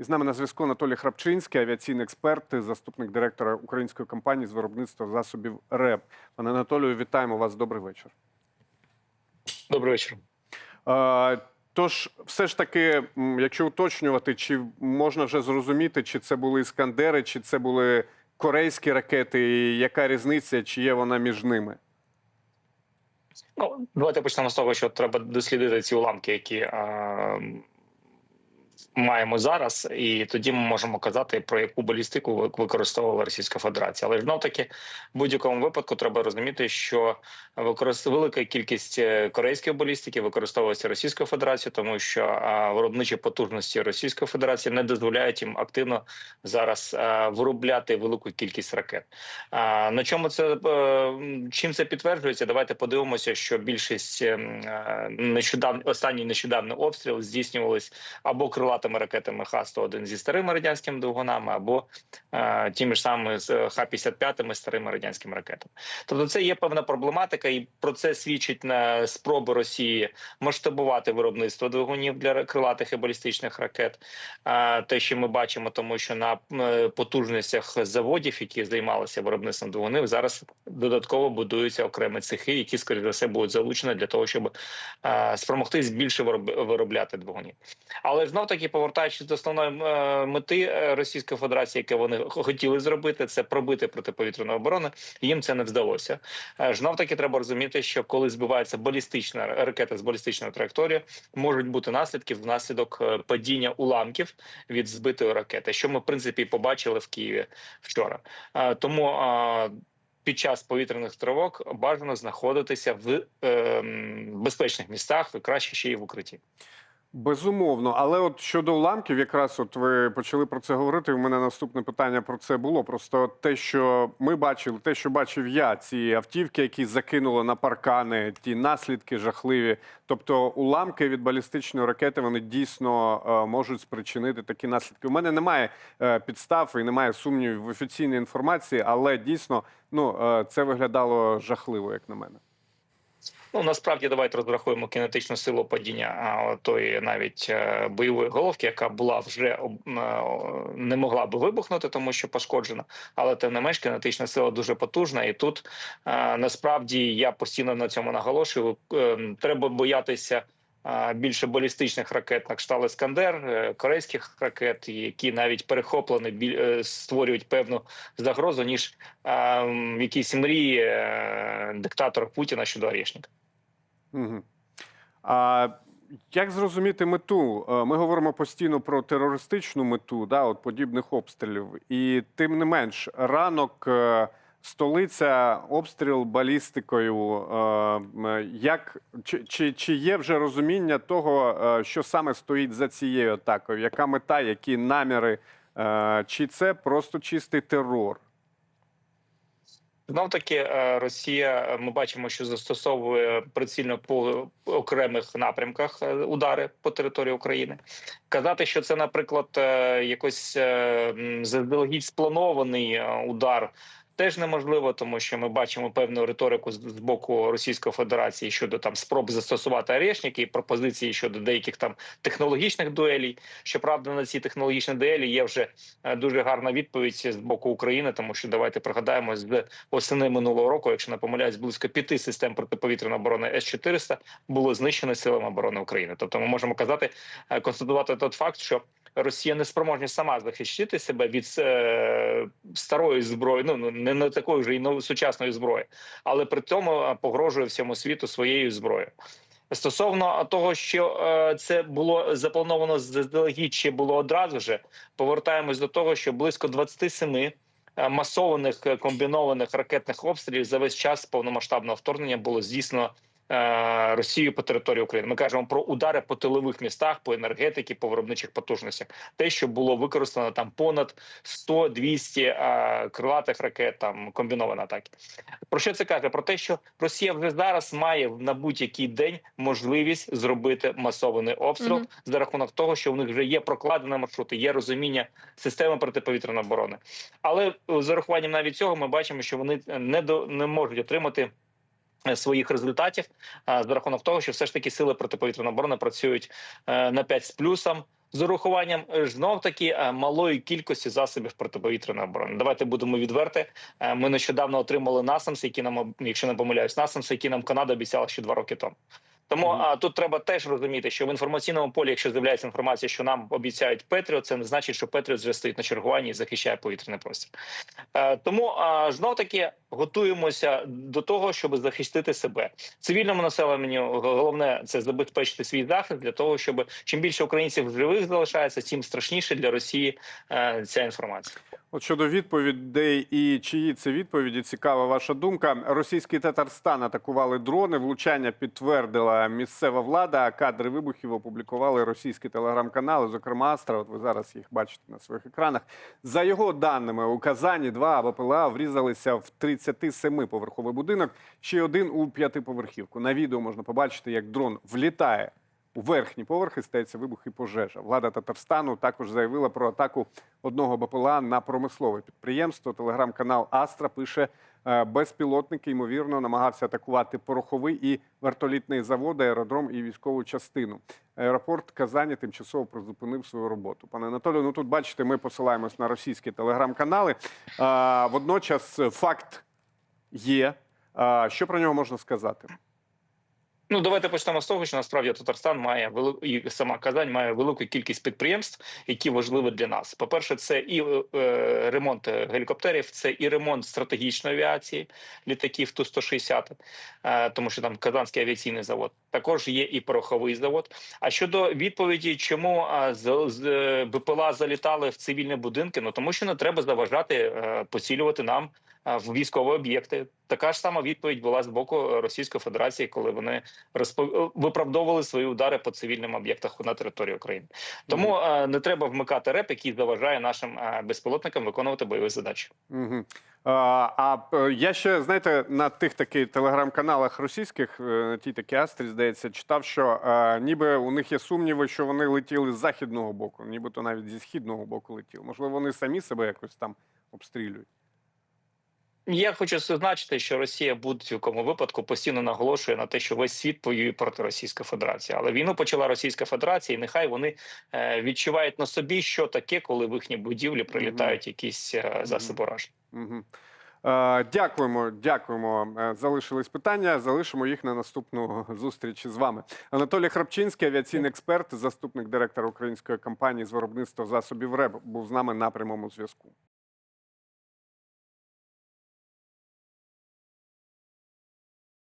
І з нами на зв'язку Анатолій Храпчинський, авіаційний експерт, заступник директора української компанії з виробництва засобів РЕП. Пане Анатолію, вітаємо вас. Добрий вечір. Добрий вечір. Тож, все ж таки, якщо уточнювати, чи можна вже зрозуміти, чи це були іскандери, чи це були корейські ракети, і яка різниця, чи є вона між ними? Ну давайте почнемо з того, що треба дослідити ці уламки, які е, маємо зараз, і тоді ми можемо казати про яку балістику використовувала Російська Федерація. Але знов таки в будь-якому випадку треба розуміти, що використ... велика кількість е, корейської балістики використовується Російською Федерацією, тому що виробничі потужності Російської Федерації не дозволяють їм активно зараз е, виробляти велику кількість ракет. На чому це е, чим це підтверджується? Давайте подивимося, що більшість ем, нещодавно останній нещодавний обстріл здійснювались або крилатими ракетами Х-101 зі старими радянськими двигунами, або е, тими ж самими з е, Х-55 старими радянськими ракетами. Тобто, це є певна проблематика, і про це свідчить на спроби Росії масштабувати виробництво двигунів для крилатих і балістичних ракет. А, Те, що ми бачимо, тому що на е, потужностях заводів, які займалися виробництвом двигунів, зараз додатково будуються окремі цехи, які скоріше за все будуть залучені для того, щоб е, спромогтись більше вироб- виробляти двигунів. Але знов таки повертаючись до основної е, мети е, Російської Федерації, яке вони хотіли зробити, це пробити протиповітряну оборону. Їм це не вдалося. Е, Знов таки треба розуміти, що коли збивається балістична ракета з балістичною траєкторією, можуть бути наслідки внаслідок е, падіння уламків від збитої ракети, що ми в принципі побачили в Києві вчора. Е, Тому е, під час повітряних тривог бажано знаходитися в е, безпечних містах, краще ще й в укритті. Безумовно, але от щодо уламків, якраз от ви почали про це говорити. У мене наступне питання про це було. Просто те, що ми бачили, те, що бачив я, ці автівки, які закинули на паркани, ті наслідки жахливі. Тобто, уламки від балістичної ракети вони дійсно е, можуть спричинити такі наслідки. У мене немає е, підстав і немає сумнівів в офіційній інформації, але дійсно ну е, це виглядало жахливо, як на мене. Ну насправді давайте розрахуємо кінетичну силу падіння тої навіть е, бойової головки, яка була вже е, не могла би вибухнути, тому що пошкоджена. Але тим не менш кінетична сила дуже потужна, і тут е, насправді я постійно на цьому наголошую. Треба боятися. Більше балістичних ракет на кшталт Іскандер, е, корейських ракет, які навіть перехоплені е, створюють певну загрозу, ніж якісь мрії е, диктатора Путіна щодо Орешника. Угу. А як зрозуміти мету? Ми говоримо постійно про терористичну мету, да, от подібних обстрілів. І тим не менш, ранок, столиця, обстріл балістикою. е, Як чи, чи, чи є вже розуміння того, е, що саме стоїть за цією атакою? Яка мета, які наміри? Е, Чи це просто чистий терор? Знов таки Росія. Ми бачимо, що застосовує прицільно по окремих напрямках удари по території України. Казати, що це, наприклад, якось заздалегідь спланований удар. Теж неможливо, тому що ми бачимо певну риторику з боку Російської Федерації щодо там спроб застосувати арешники і пропозиції щодо деяких там технологічних дуелей. Щоправда, на ці технологічні дуелі є вже е, дуже гарна відповідь з боку України, тому що давайте пригадаємо з осени минулого року, якщо не помиляюсь, близько п'яти систем протиповітряної оборони С 400 було знищено силами оборони України. Тобто, ми можемо казати, е, констатувати той факт, що Росія не спроможна сама захистити себе від е, старої зброї, ну не, не такої вже і сучасної зброї, але при цьому е, погрожує всьому світу своєю зброєю. Стосовно того, що е, це було заплановано заздалегідь, чи було одразу же, повертаємось до того, що близько 27 е, масованих комбінованих ракетних обстрілів за весь час повномасштабного вторгнення було здійснено е, Росією по території України. Ми кажемо про удари по тилових містах, по енергетиці, по виробничих потужностях. Те, що було використано там понад 100-200 е, крилатих ракет, там комбіновані атаки. Про що це каже? Про те, що Росія вже зараз має на будь-який день можливість зробити масований обстріл Мгм. за рахунок того, що в них вже є прокладені маршрути, є розуміння системи протиповітряної оборони. Але е, з урахуванням навіть цього ми бачимо, що вони не до не можуть отримати. Е, Своїх результатів за рахунок того, що все ж таки сили протиповітряної оборони працюють е, на 5 з плюсом. з урахуванням знов таки малої кількості засобів протиповітряної оборони. Давайте будемо відверти. Е, Ми нещодавно отримали насамс, які нам, якщо не помиляюсь, насамс, які нам Канада обіцяла ще два роки тому. Тому Мгм. а, тут треба теж розуміти, що в інформаційному полі, якщо з'являється інформація, що нам обіцяють Петріот, це не значить, що Петріот вже стоїть на чергуванні і захищає повітряний простір. Е, тому а, знов таки готуємося до того, щоб захистити себе. Цивільному населенню головне це забезпечити свій захист для того, щоб чим більше українців живих залишається, тим страшніше для Росії е, ця інформація. От щодо відповідей і чиї це відповіді, цікава ваша думка. Російський Татарстан атакували дрони. Влучання підтвердила місцева влада. а Кадри вибухів опублікували російські телеграм-канали, зокрема Астра. От ви зараз їх бачите на своїх екранах. За його даними, у Казані два БПЛА врізалися в 37-поверховий будинок, ще один у п'ятиповерхівку. На відео можна побачити, як дрон влітає у верхні поверхи стається вибух і пожежа. Влада Татарстану також заявила про атаку одного БПЛА на промислове підприємство. Телеграм-канал Астра пише, е, безпілотники ймовірно намагався атакувати пороховий і вертолітний завод, аеродром і військову частину. Аеропорт Казані тимчасово призупинив свою роботу. Пане Анатолію, ну тут бачите, ми посилаємось на російські телеграм-канали. А, Водночас е, факт є. Що про нього можна сказати? Ну давайте почнемо з того, що насправді Татарстан має вели... і сама Казань має велику кількість підприємств, які важливі для нас. По перше, це і е, ремонт гелікоптерів, це і ремонт стратегічної авіації, літаків ту 160 е, тому що там Казанський авіаційний завод. Також є і пороховий завод. А щодо відповіді, чому е, з, е, БПЛА залітали в цивільні будинки, ну тому що не треба заважати е, поцілювати нам е, в військові об'єкти. Така ж сама відповідь була з боку Російської Федерації, коли вони розпов... виправдовували свої удари по цивільним об'єктах на території України. Тому е, не треба вмикати реп, який заважає нашим безпілотникам виконувати бойові задачі. Угу. А, а е, я ще знаєте на тих таких телеграм-каналах російських, е, на тій такій Астрі, здається, читав, що е, ніби у них є сумніви, що вони летіли з західного боку, нібито навіть зі східного боку летіли. Можливо, вони самі себе якось там обстрілюють. Я хочу зазначити, що Росія будь-якому випадку постійно наголошує на те, що весь світ воює проти Російської Федерації. Але війну почала Російська Федерація, і нехай вони е, відчувають на собі, що таке, коли в їхні будівлі прилітають якісь е, засоби ураження. Угу. Е, дякуємо, дякуємо. Залишились питання. Залишимо їх на наступну зустріч з вами. Анатолій Храпчинський, авіаційний експерт, заступник директора української компанії з виробництва засобів РЕБ, був з нами на прямому зв'язку.